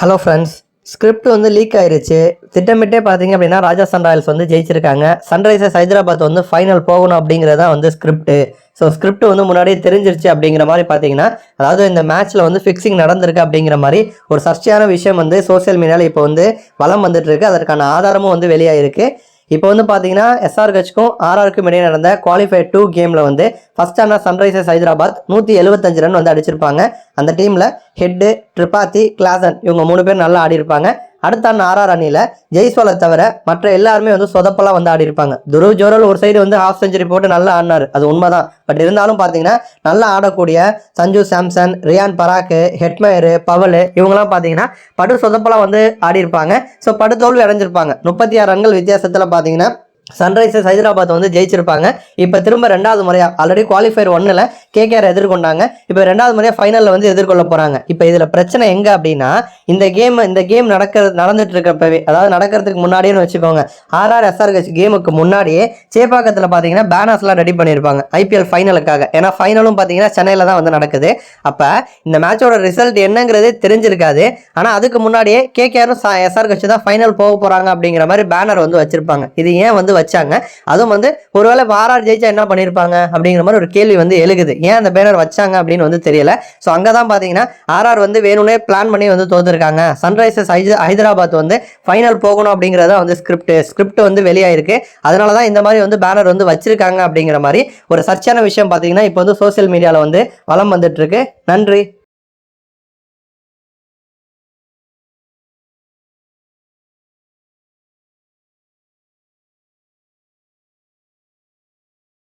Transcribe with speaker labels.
Speaker 1: Hello friends script வந்து leak ஆயிருச்சு. திட்டமிட்டே பார்த்தீங்க அப்படின்னா ராஜஸ்தான் ராயல்ஸ் வந்து ஜெயிச்சிருக்காங்க. சன்ரைசர்ஸ் ஹைதராபாத் வந்து ஃபைனல் போகணும் அப்படிங்கிறதா வந்து ஸ்கிரிப்ட் ஸோ ஸ்கிரிப்ட் வந்து முன்னாடியே தெரிஞ்சிருச்சு அப்படிங்கிற மாதிரி பார்த்தீங்கன்னா அதாவது இந்த மேட்ச்சில் வந்து ஃபிக்ஸிங் நடந்திருக்கு அப்படிங்கிற மாதிரி ஒரு சர்ச்சையான விஷயம் வந்து சோஷியல் மீடியாவில் இப்போ வந்து வளம் வந்துட்டு இருக்கு. அதற்கான ஆதாரமும் வந்து வெளியாயிருக்கு. இப்போ வந்து பார்த்தீங்கன்னா எஸ்ஆர்ஹெச்க்கும் ஆர்ஆருக்கும் இடையே நடந்த குவாலிஃபை டூ கேமில் வந்து ஃபர்ஸ்ட் ஆனால் சன்ரைசர்ஸ் ஹைதராபாத் நூற்றி எழுபத்தஞ்சு ரன் வந்து அடிச்சிருப்பாங்க. அந்த டீமில் ஹெட்டு ட்ரிபாத்தி கிளாசன் இவங்க மூணு பேர் நல்லா ஆடி இருப்பாங்க அடுத்த அண்ணன் ஆர்ஆர் அணியில் ஜெய்ஸ்வாலை தவிர மற்ற எல்லாருமே வந்து சொதப்பெல்லாம் வந்து ஆடி இருப்பாங்க துருவ் ஜோரல் ஒரு சைடு வந்து ஹாஃப் செஞ்சுரி போட்டு நல்லா ஆடினார். அது உண்மைதான். பட் இருந்தாலும் பார்த்தீங்கன்னா நல்லா ஆடக்கூடிய சஞ்சு சாம்சன் ரியான் பராக்கு ஹெட்மயரு பவல் இவங்கெல்லாம் பார்த்தீங்கன்னா படு சொதப்பெல்லாம் வந்து ஆடி இருப்பாங்க ஸோ படு தோல்வி அடைஞ்சிருப்பாங்க. முப்பத்தி ஆறு ரன்கள் வித்தியாசத்தில் பார்த்தீங்கன்னா சன்ரைசர்ஸ் ஹைதராபாத் வந்து ஜெயிச்சிருப்பாங்க. இப்போ திரும்ப ரெண்டாவது முறையாக ஆல்ரெடி குவாலிஃபயர் ஒன்றில் கேகேஆர் எதிர்கொண்டாங்க. இப்போ ரெண்டாவது முறையாக ஃபைனலில் வந்து எதிர்கொள்ள போகிறாங்க இப்போ இதில் பிரச்சனை எங்கே அப்படின்னா இந்த கேம் இந்த கேம் நடக்கிறது நடந்துட்டு இருக்கப்பவே அதாவது நடக்கிறதுக்கு முன்னாடியேன்னு வச்சுக்கோங்க. ஆர்ஆர் எஸ்ஆர்ஹெச் கேமுக்கு முன்னாடியே சேப்பாக்கத்தில் பார்த்தீங்கன்னா பேனர்ஸ்லாம் ரெடி பண்ணியிருப்பாங்க. ஐபிஎல் ஃபைனலுக்காக ஏன்னா ஃபைனலும் பார்த்தீங்கன்னா சென்னையில் தான் வந்து நடக்குது. அப்போ இந்த மேட்சோட ரிசல்ட் என்னங்கிறதே தெரிஞ்சிருக்காது. ஆனால் அதுக்கு முன்னாடியே கேகேஆரும் எஸ்ஆர்ஹெச் தான் ஃபைனல் போக போகிறாங்க அப்படிங்கிற மாதிரி பேனர் வந்து வச்சுருப்பாங்க. இது ஏன் வந்து வச்சாங்க. அதுவும் வந்து ஒருவேளை ஆர்ஆர் ஜெயிச்சா என்ன பண்ணியிருப்பாங்க அப்படிங்கிற மாதிரி ஒரு கேள்வி வந்து எழுகுது. ஏன் அந்த பேனர் வச்சாங்க அப்படின்னு வந்து தெரியல. ஸோ அங்கே தான் பார்த்தீங்கன்னா ஆர்ஆர் வந்து வேணும்னே பிளான் பண்ணி வந்து தோத்துருக்காங்க. சன்ரைசர்ஸ் ஹைதராபாத் வந்து ஃபைனல் போகணும் அப்படிங்கிறத வந்து ஸ்கிரிப்ட் ஸ்கிரிப்ட் வந்து வெளியாயிருக்கு. அதனால தான் இந்த மாதிரி வந்து பேனர் வந்து வச்சிருக்காங்க அப்படிங்கிற மாதிரி ஒரு சர்ச்சான விஷயம் பார்த்தீங்கன்னா இப்போ வந்து சோஷியல் மீடியாவில் வந்து வலம் வந்துட்டு இருக்கு நன்றி.